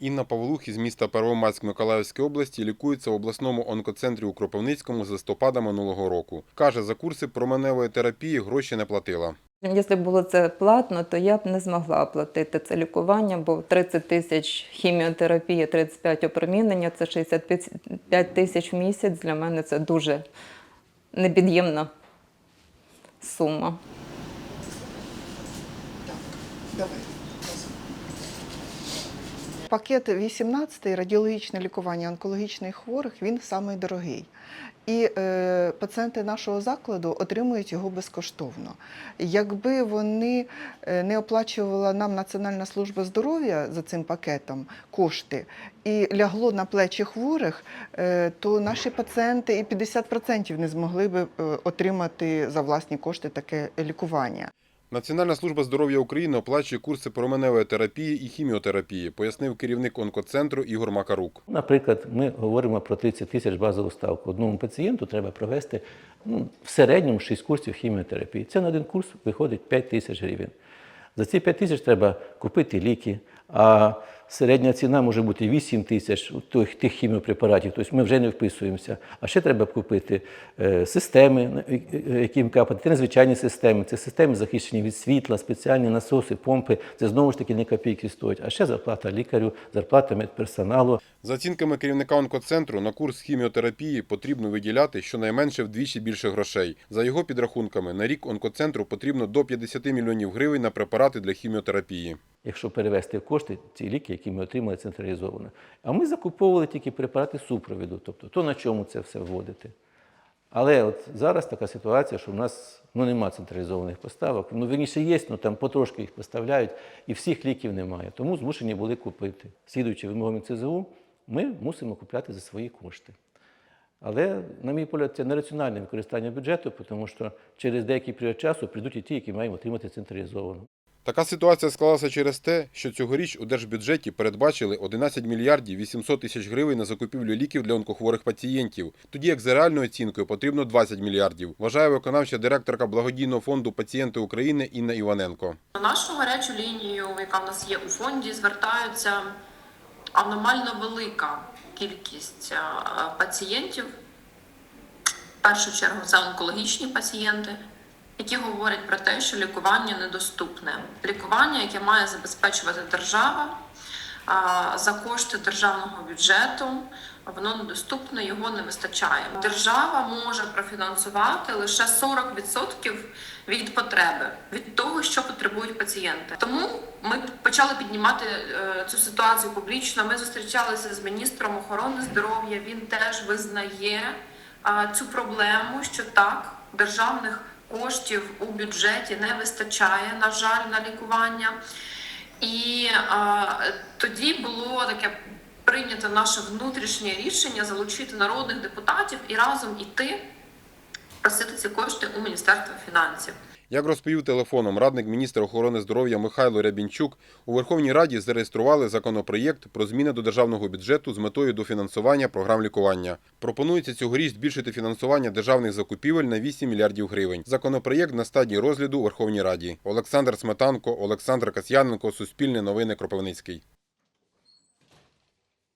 Інна Павлух із міста Первомайськ Миколаївської області лікується в обласному онкоцентрі у Кропивницькому з листопада минулого року. Каже, за курси променевої терапії гроші не платила. Якщо б було це платно, то я б не змогла оплатити це лікування, бо 30 тисяч хіміотерапії, 35 опромінення це 65 тисяч в місяць. Для мене це дуже непід'ємна сума. Пакет 18 радіологічне лікування онкологічних хворих він самий дорогий. І е, пацієнти нашого закладу отримують його безкоштовно. Якби вони е, не оплачувала нам Національна служба здоров'я за цим пакетом кошти і лягло на плечі хворих, е, то наші пацієнти і 50% не змогли би е, отримати за власні кошти таке лікування. Національна служба здоров'я України оплачує курси променевої терапії і хіміотерапії, пояснив керівник онкоцентру Ігор Макарук. Наприклад, ми говоримо про 30 тисяч базову ставку. Одному пацієнту треба провести ну, в середньому 6 курсів хіміотерапії. Це на один курс виходить 5 тисяч гривень. За ці 5 тисяч треба купити ліки, а середня ціна може бути 8 тисяч тих, тих хіміопрепаратів, тобто ми вже не вписуємося. А ще треба купити е, системи, е, е, яким капати. Це незвичайні системи, це системи захищені від світла, спеціальні насоси, помпи. Це знову ж таки не копійки стоять. А ще зарплата лікарю, зарплата медперсоналу. За оцінками керівника онкоцентру, на курс хіміотерапії потрібно виділяти щонайменше вдвічі більше грошей. За його підрахунками, на рік онкоцентру потрібно до 50 мільйонів гривень на препарати для хіміотерапії. якщо перевести кошти ці ліки, які ми отримали централізовано. А ми закуповували тільки препарати супровіду, тобто то, на чому це все вводити. Але от зараз така ситуація, що в нас ну, нема централізованих поставок. Ну, вірніше є, ну там потрошки їх поставляють, і всіх ліків немає. Тому змушені були купити. Слідуючи вимогам ЦЗУ, ми мусимо купляти за свої кошти. Але, на мій погляд, це нераціональне використання бюджету, тому що через деякий період часу прийдуть і ті, які маємо отримати централізовано. Така ситуація склалася через те, що цьогоріч у держбюджеті передбачили 11 мільярдів 800 тисяч гривень на закупівлю ліків для онкохворих пацієнтів, тоді як за реальною оцінкою потрібно 20 мільярдів, вважає виконавча директорка благодійного фонду Пацієнти України Інна Іваненко. На нашу гарячу лінію, яка в нас є у фонді, звертаються аномально велика кількість е, пацієнтів. В першу чергу це онкологічні пацієнти, які говорять про те, що лікування недоступне. Лікування, яке має забезпечувати держава за кошти державного бюджету, воно недоступне, його не вистачає. Держава може профінансувати лише 40% від потреби, від того, що потребують пацієнти. Тому ми почали піднімати е, цю ситуацію публічно. Ми зустрічалися з міністром охорони здоров'я. Він теж визнає цю проблему, що так державних коштів у бюджеті не вистачає, на жаль, на лікування. І е, тоді було таке прийнято наше внутрішнє рішення залучити народних депутатів і разом іти просити ці кошти у Міністерства фінансів. Як розповів телефоном радник міністра охорони здоров'я Михайло Рябінчук, у Верховній Раді зареєстрували законопроєкт про зміни до державного бюджету з метою дофінансування програм лікування. Пропонується цьогоріч збільшити фінансування державних закупівель на 8 мільярдів гривень. Законопроєкт на стадії розгляду у Верховній Раді. Олександр Сметанко, Олександр Касьяненко, Суспільне новини Кропивницький.